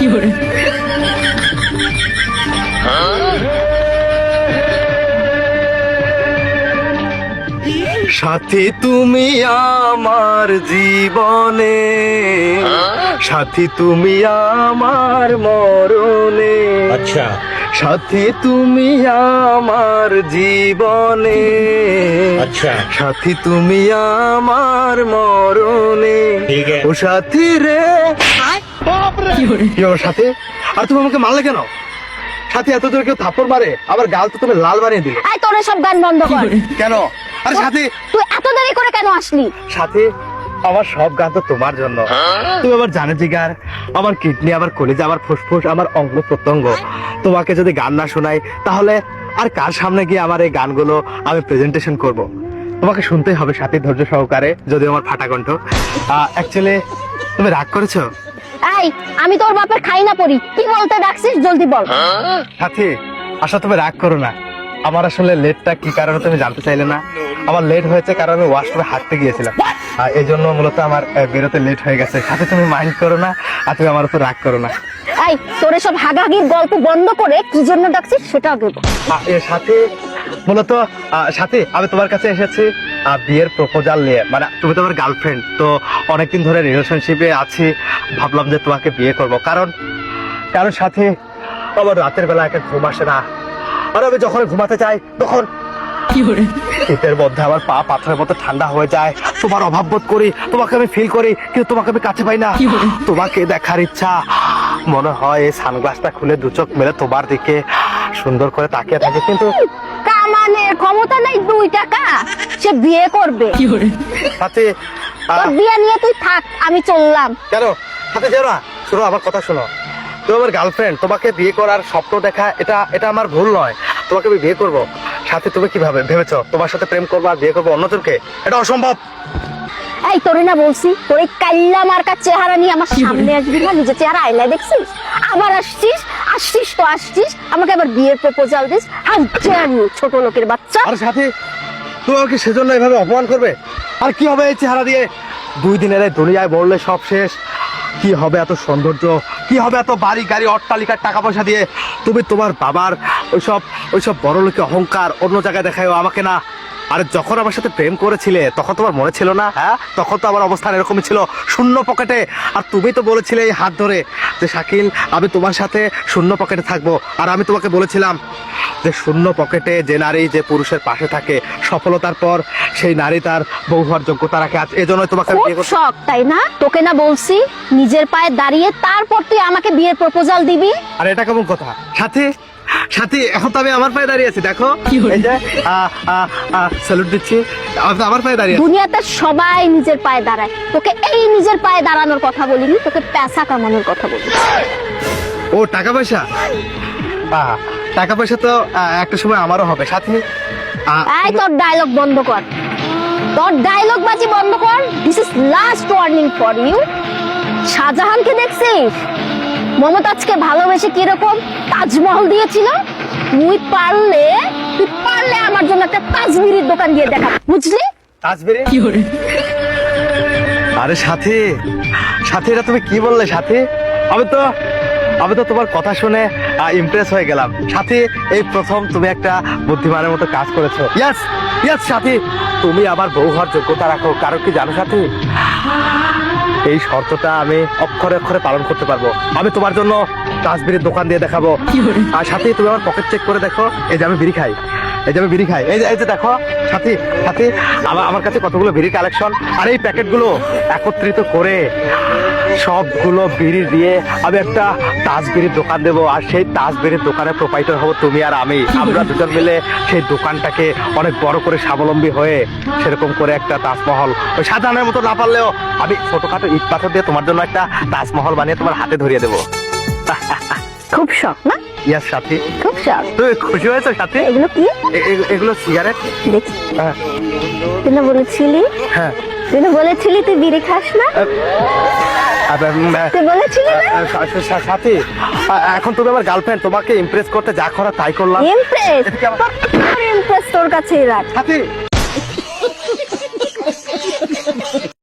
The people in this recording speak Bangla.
কি করে সাথী তুমি আমার জীবনে। সাথী তুমি আমার মরণে। আচ্ছা। সাথী তুমি আমার জীবনে। আচ্ছা। সাথী তুমি আমার মরণে। ও সাথী রে কি সাথী? আর তুমি আমাকে মারলে কেন? সাথী এত দূরে কেউ থাপ্পড় মারে আবার গাল তো তুমি লাল বানিয়ে দিলে। আয় তোর সব গান বন্ধ কর। কেন? আরে সাথী! তুই এত দেরি করে কেন আসলি? সাথে আমার সব গান তো তোমার জন্য। তুমি আমার জানে জিগার আমার কিডনি আমার কলিজা আমার ফুসফুস আমার অঙ্গ প্রত্যঙ্গ। তোমাকে যদি গান না শোনাই তাহলে আর কার সামনে গিয়ে আমার এই গানগুলো আমি প্রেজেন্টেশন করব? তোমাকে শুনতেই হবে সাথে ধৈর্য সহকারে যদি আমার ফাটা কণ্ঠ। অ্যাকচুয়ালি তুমি রাগ করেছ? এই আমি তোর বাপের খাই না পড়ি। কি বলতে ডাকছিস? জলদি বল। সাথী আশা তুমি রাগ করো না। আমার আসলে লেটটা কি কারণে তুমি জানতে চাইলে না? আমার লেট হয়েছে কারণ আমি ওয়াশরুমে হাঁটতে গিয়েছিলাম। আর এই জন্য মূলত আমার বেরোতে লেট হয়ে গেছে। সাথে তুমি মাইন্ড করো না আর তুমি আমার উপর রাগ করো না। এই তোর সব হাগাগির গল্প বন্ধ করে কি জন্য ডাকছিস সেটা আগে সাথে মূলত সাথে আমি তোমার কাছে এসেছি বিয়ের প্রপোজাল নিয়ে। মানে তুমি তো আমার গার্লফ্রেন্ড তো অনেকদিন ধরে রিলেশনশিপে আছি ভাবলাম যে তোমাকে বিয়ে করব। কারণ কারণ সাথে আমার রাতের বেলা একটা ঘুম আসে না। আর আমি যখন ঘুমাতে চাই তখন শীতের মধ্যে আমার পা পাথরের মতো ঠান্ডা হয়ে যায়। তোমার অভাব বোধ করি তোমাকে আমি ফিল করি কিন্তু তোমাকে আমি কাছে পাই না। তোমাকে দেখার ইচ্ছা মনে হয় এই সানগ্লাসটা খুলে দু চোখ মেলে তোমার দিকে সুন্দর করে তাকিয়ে থাকে কিন্তু কামানের ক্ষমতা নাই দুই টাকা। সে বিয়ে করবে। তোর বিয়ে নিয়ে তুই থাক আমি চললাম। কেন? যেও না শোনো আমার কথা শোনো। তুমি আমার গার্লফ্রেন্ড তোমাকে বিয়ে করার স্বপ্ন দেখা এটা এটা আমার ভুল নয়। তোমাকে আমি বিয়ে করব। সাথে তুমি কীভাবে ভেবেছো? তোমার সাথে প্রেম করব আর বিয়ে করব অন্যজনকে? এটা অসম্ভব। এই তোরে না বলছি তোর এই কাল্লা মার্কার চেহারা নিয়ে আমার সামনে আসবি না? নিজের চেহারা আয়নায় দেখছিস? আবার আসছিস? আসছিস তো আসছিস। আমাকে আবার বিয়ের প্রপোজাল দিস। আর ইউ ছোট লোকের বাচ্চা। আর সাথে তুমি আমাকে সেজন্য এভাবে অপমান করবে? আর কি হবে এই চেহারা দিয়ে? দুই দিনের এই দুনিয়ায় বললে সব শেষ। কি হবে এত সৌন্দর্য? কি হবে এত বাড়ি, গাড়ি, অট্টালিকার টাকা পয়সা দিয়ে? তুমি তোমার বাবার ওইসব ওইসব বড় লোকের অহংকার অন্য জায়গায় দেখায় আমাকে না। আরে যখন আমার সাথে প্রেম করেছিলে তখন তোমার মনে ছিল না? হ্যাঁ? তখন তো আমার অবস্থান এরকমই ছিল শূন্য পকেটে। আর তুমি তো বলেছিলে এই হাত ধরে যে শাকিল আমি তোমার সাথে শূন্য পকেটে থাকব। আর আমি তোমাকে বলেছিলাম যে শূন্য পকেটে যে নারী যে পুরুষের পাশে থাকে সফলতার পর সেই নারী তার বউ হওয়ার যোগ্যতা রাখে। আজ এজন্যই তোমাকে বিয়ে করতে- শখ তাই না? তোকে না বলছি নিজের পায়ে দাঁড়িয়ে তারপর তুই আমাকে বিয়ের প্রপোজাল দিবি। আর এটা কেমন কথা? সাথে সাথে এখন তো আমি আমার পায়ে দাঁড়িয়ে আছি দেখো। এই যে স্যালুট দিচ্ছি। আমার পায়ে দাঁড়িয়ে। দুনিয়াতে সবাই নিজের পায়ে দাঁড়ায়। তোকে এই নিজের পায়ে দাঁড়ানোর কথা বলিনি তোকে পেশা কামানোর কথা বলি ও টাকা পয়সা? টাকা পয়সা তো একটা সময় আমারও হবে। সাথে এই তোর ডায়লগ বন্ধ কর। তোর ডায়লগ বাজি বন্ধ কর। This is last warning for you শাহজাহানকে দেখছিস? মমতাজকে ভালোবেসে কীরকম তাজমহল দিয়েছিল? তুই পারলে তুই পারলে আমার জন্য একটা তাজমিরির দোকান দিয়ে দেখা। বুঝলি? তাজবেরে? আরে সাথী সাথী এটা তুমি কি বললে সাথী? আমি তো আমি তো তোমার কথা শুনে ইমপ্রেস হয়ে গেলাম। সাথে এই প্রথম তুমি একটা বুদ্ধিমানের মতো কাজ করেছ। ইয়াস ইয়াস সাথী। তুমি আমার বউ হওয়ার যোগ্যতা রাখো। কারও কি জানো সাথী? এই শর্তটা আমি অক্ষরে অক্ষরে পালন করতে পারব। আমি তোমার জন্য তাজবিরের দোকান দিয়ে দেখাবো। আর সাথে তুমি আমার পকেট চেক করে দেখো এই যে আমি বিড়ি খাই। এই যে আমি বিড়ি খাই। এই যে এই যে দেখো, সাথী সাথী, আমার আমার কাছে কতগুলো বিড়ি কালেকশন আর এই প্যাকেটগুলো একত্রিত করে সবগুলো বিড়ি দিয়ে আমি একটা তাজ বিড়ির দোকান দেবো। আর সেই তাজ বিড়ির দোকানের প্রোপাইটার হব তুমি আর আমি। আমরা দুজন মিলে সেই দোকানটাকে অনেক বড় করে স্বাবলম্বী হয়ে সেরকম করে একটা তাজমহল। ওই সাধারণের মতো না পারলেও আমি ছোটখাটো ইট পাথর দিয়ে তোমার জন্য একটা তাজমহল বানিয়ে তোমার হাতে ধরিয়ে দেবো। খুব শখ, না? ইয়ার সাথী। খুব শখ। তুমি খুশি হয়েছো সাথী? এগুলো কি? এগুলো সিগারেট দেখি। হ্যাঁ। তুই না বলেছিলি? হ্যাঁ। তুই না বলেছিলি তুই বিড়ি খাস না? তুই বলেছিলি না? সাথী। এখন তুমি আমার গার্লফ্রেন্ড তোমাকে ইমপ্রেস করতে যা করা তাই করলাম। ইমপ্রেস ইমপ্রেস তোর কাছেই রাখ। সাথী।